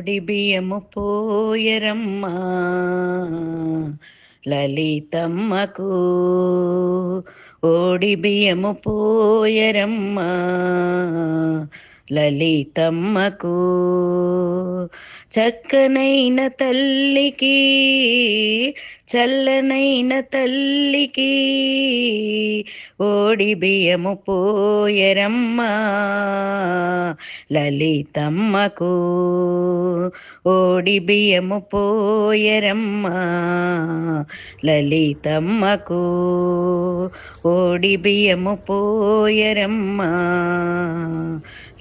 ఓడి బియ్యము పోయరమ్మా. లలితమ్మకు ఓడి బియ్యము పోయరమ్మా. లలితమ్మకు చక్కనైన తల్లికి చల్లనైన తల్లికి ఓడి బియ్యము పోయరమ్మా. లలితమ్మకు ఓడి బియ్యము పోయరమ్మా. లలితమ్మకు ఓడి బియ్యము పోయరమ్మా.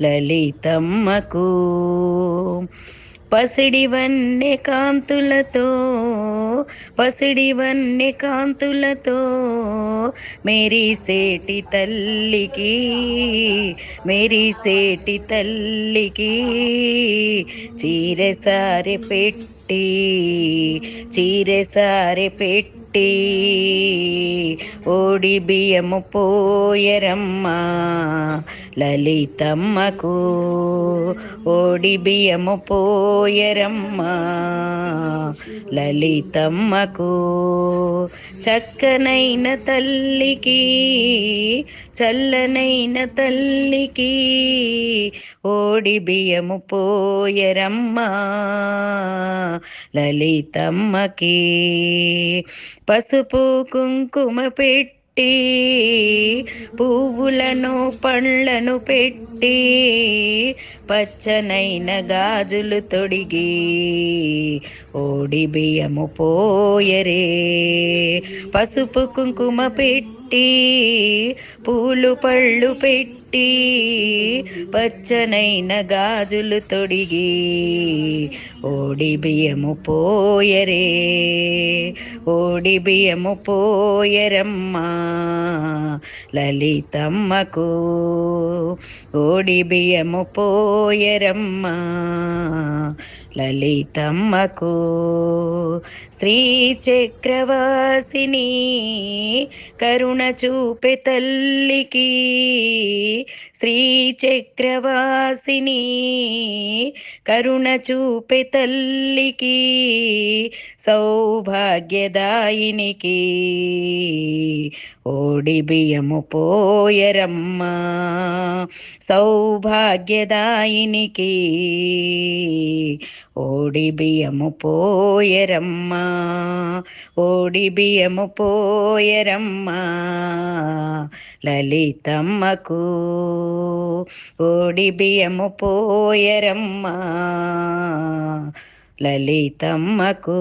లలితమ్మకు పసిడి వన్నె కాంతులతో పసిడి వన్నె కాంతులతో మేరీ సేటి తల్లికి మేరీ సేటి తల్లికి చీరసారి పెట్టి పెట్టి చీరసారి పెట్టి ఓడి బియ్యము పోయరమ్మా లలితమ్మకు ఓడి బియ్యము పోయరమ్మా లలితమ్మకు చక్కనైన తల్లికి చల్లనైన తల్లికి ఓడి బియ్యము పోయరమ్మా లలితమ్మకి పసుపు కుంకుమ పెట్టి పువ్వులను పండ్లను పెట్టి పచ్చనైన గాజులు తొడిగి ఓడి బియ్యము పోయరే. పసుపు కుంకుమ పెట్టి పెట్టి పూలు పళ్ళు పెట్టి పచ్చనైన గాజులు తొడిగి ఓడి బియ్యము పోయరే ఓడి బియ్యము పోయరమ్మా లలితమ్మకు. ఓడి బియ్యము పోయరమ్మా లలితమ్మకు. శ్రీ చక్రవాసిని కరుణ చూపె తల్లికి. శ్రీ చక్రవాసిని కరుణ చూపె తల్లికి సౌభాగ్యదాయినికి. ఓడి బియ్యము పోయరమ్మా సౌభాగ్యదాయినికి. ఓడి బియ్యము పోయరమ్మా ఓడి బియ్యము పోయరమ్మా లలితమ్మకు ఓడి బియ్యము పోయరమ్మా లలితమ్మకు